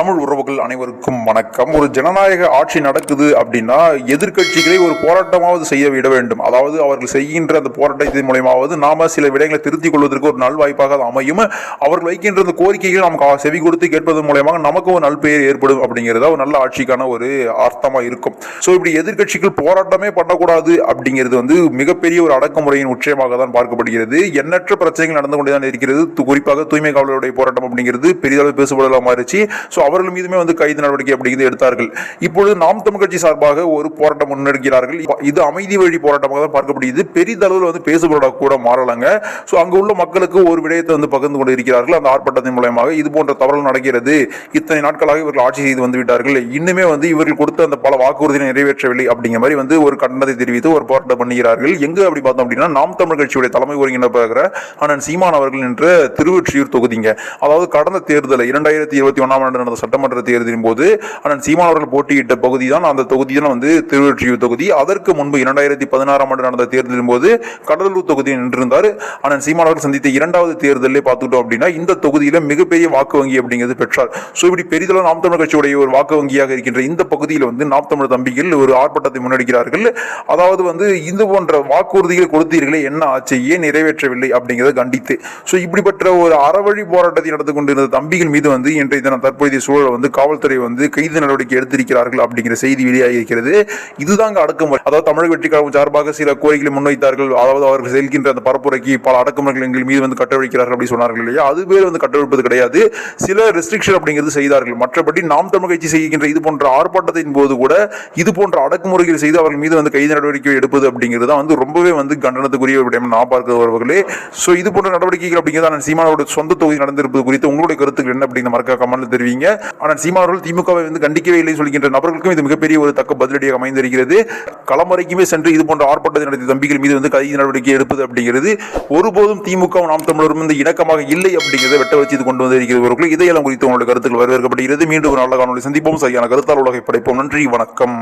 தமிழ் உறவுகள் அனைவருக்கும் வணக்கம். ஒரு ஜனநாயக ஆட்சி நடக்குது அப்படின்னா எதிர்கட்சிகளை ஒரு போராட்டமாவது செய்ய விட வேண்டும். அதாவது அவர்கள் செய்கின்ற அந்த போராட்டத்தின் மூலயமாவது நாம சில விடயங்களை திருத்திக் கொள்வதற்கு ஒரு நல்வாய்ப்பாக அது அமையும். அவர்கள் வைக்கின்ற அந்த கோரிக்கைகள் நமக்கு செவி கொடுத்து கேட்பதன் மூலயமாக நமக்கு ஒரு நல்பெயர் ஏற்படும் அப்படிங்கிறத ஒரு நல்ல ஆட்சிக்கான ஒரு அர்த்தமா இருக்கும். ஸோ இப்படி எதிர்க்கட்சிகள் போராட்டமே பண்ணக்கூடாது அப்படிங்கிறது வந்து மிகப்பெரிய ஒரு அடக்குமுறையின் உச்சயமாக தான் பார்க்கப்படுகிறது. எண்ணற்ற பிரச்சனைகள் நடந்து கொண்டுதான் இருக்கிறது. குறிப்பாக தூய்மை காவலருடைய போராட்டம் அப்படிங்கிறது பெரிதளவு பேசப்படலாம் மாறிச்சு. ஸோ அவர்கள் மீதுமே வந்து கைது நடவடிக்கை அப்படிங்கிறது எடுத்தார்கள். இப்பொழுது நாம் தமிழ் கட்சி சார்பாக ஒரு போராட்டம் முன்னெடுக்கிறார்கள். இது அமைதி வழி போராட்டமாக தான் பார்க்கப்படுகிறது. பெரிதளவில் வந்து பேசுபொருளாக கூட மாறலாங்க. ஸோ அங்கு உள்ள மக்களுக்கு ஒரு விடயத்தை வந்து பகிர்ந்து கொண்டு இருக்கிறார்கள் அந்த ஆர்ப்பாட்டத்தின் மூலயமாக இது போன்ற தவறுகள் நடக்கிறது. இத்தனை நாட்களாக இவர்கள் ஆட்சி செய்து வந்து விட்டார்கள். இன்னுமே வந்து இவர்கள் கொடுத்த அந்த பல வாக்குறுதிகளை நிறைவேற்றவில்லை அப்படிங்கிற மாதிரி வந்து ஒரு கண்டனத்தை தெரிவித்து ஒரு போராட்டம் பண்ணுகிறார்கள். எங்கு அப்படி பார்த்தோம் அப்படின்னா நாம் தமிழ் கட்சியுடைய தலைமை ஒருங்கிணைப்பாக அண்ணன் சீமான் அவர்கள் என்ற திருவொற்றியூர் தொகுதிங்க. அதாவது கடந்த தேர்தல் இரண்டாயிரத்தி இருபத்தி ஒன்றாம் ஆண்டு நடந்த சட்டமன்ற தேர்தலின் போது அண்ணன் சீமான் அவர்கள் போட்டியிட்ட பகுதி தான் அந்த தொகுதி தான் வந்து திருவொற்றியூர் தொகுதி. அதற்கு முன்பு இரண்டாயிரத்தி பதினாறாம் ஆண்டு நடந்த தேர்தலின் போது கடலூர் தொகுதியில் நின்றிருந்தார். அண்ணன் சீமான் அவர்கள் சந்தித்த இரண்டாவது தேர்தலில் பார்த்துக்கிட்டோம் அப்படின்னா இந்த தொகுதியில மிகப்பெரிய வாக்கு வங்கி அப்படிங்கிறது பெற்றார். ஸோ இப்படி பெரிதளவு நாம் தமிழர் கட்சியுடைய ஒரு வாக்கு வங்கியாக இருக்கின்ற இந்த பகுதியில் வந்து நாம் தமிழர் தம்பிகள் ஒரு ஆர்ப்பாட்டத்தை முன்னெடுக்கிறார்கள். அதாவது வந்து இது போன்ற வாக்குறுதிகள் கொடுத்தீர்களே என்ன ஆச்சு ஏன் நிறைவேற்றவில்லை அப்படிங்கிறத கண்டித்து. ஸோ இப்படிப்பட்ட ஒரு அறவழி போராட்டத்தை நடந்து கொண்டிருந்த தம்பிகள் மீது வந்து இன்றைய தினம் தற்போதைய சூழல் வந்து காவல்துறை வந்து கைது நடவடிக்கை எடுத்திருக்கிறார்கள் அப்படிங்கிற செய்தி வெளியாகி இருக்கிறது இதுதாங்க அடக்குமுறை. அதாவது தமிழக வெற்றி கழகம் சார்பாக சில கோரிக்கைகளை முன்வைத்தார்கள். அதாவது அவர்கள் செல்கின்ற அந்த பரப்புரைக்கு பல அடக்குமுறைகள் எங்கள் மீது வந்து கட்டவிழ்க்கிறார்கள் அப்படி சொன்னார்கள் இல்லையா? அது பேர் வந்து கட்டவிழ்ப்பது கிடையாது. சில ரெஸ்ட்ரிக்ஷன் அப்படிங்கிறது செய்தார்கள். மற்றபடி நாம் தமிழ் கட்சி செய்கின்ற இது போன்ற ஆர்ப்பாட்டத்தின் போது கூட இது போன்ற அடக்குமுறைகள் செய்து அவர்கள் மீது வந்து கைது நடவடிக்கை எடுப்பது அப்படிங்கிறது தான் வந்து ரொம்பவே வந்து கண்டனத்துக்குரிய விடயம் நான் பார்க்கிறவர்களே ஸோ இது போன்ற நடவடிக்கைகள் அப்படிங்கிறது நான் சீமானோட சொந்த தொகுதி நடந்திருப்பது குறித்து உங்களுடைய கருத்துக்கள் என்ன அப்படிங்கிற மறக்க கமெண்ட்ல தெரிவிங்க. ஆனால் சீமா அவர்கள் திமுகவை வந்து கண்டிக்கவே இல்லை சொல்கின்ற நபர்களுக்கும் இது மிகப்பெரிய ஒரு தக்க பதிலடியாக அமைந்திருக்கிறது. களமறைக்குமே சென்று இது போன்ற ஆர்ப்பாட்டத்தை நடத்திய தம்பிகள் மீது வந்து கைது நடவடிக்கை எடுப்பது அப்படிங்கிறது. ஒருபோதும் திமுக நாம் தமிழரும் வந்து இணக்கமாக இல்லை அப்படிங்கிறத வெட்ட வச்சு இது கொண்டு வந்திருக்கிறவர்கள் இதையெல்லாம் குறித்து உங்களுடைய கருத்துக்கள் வரவேற்கப்படுகிறது. மீண்டும் ஒரு நல்ல காணொலி சந்திப்போம். சரியான கருத்தால் உலகை படைப்போம். நன்றி வணக்கம்.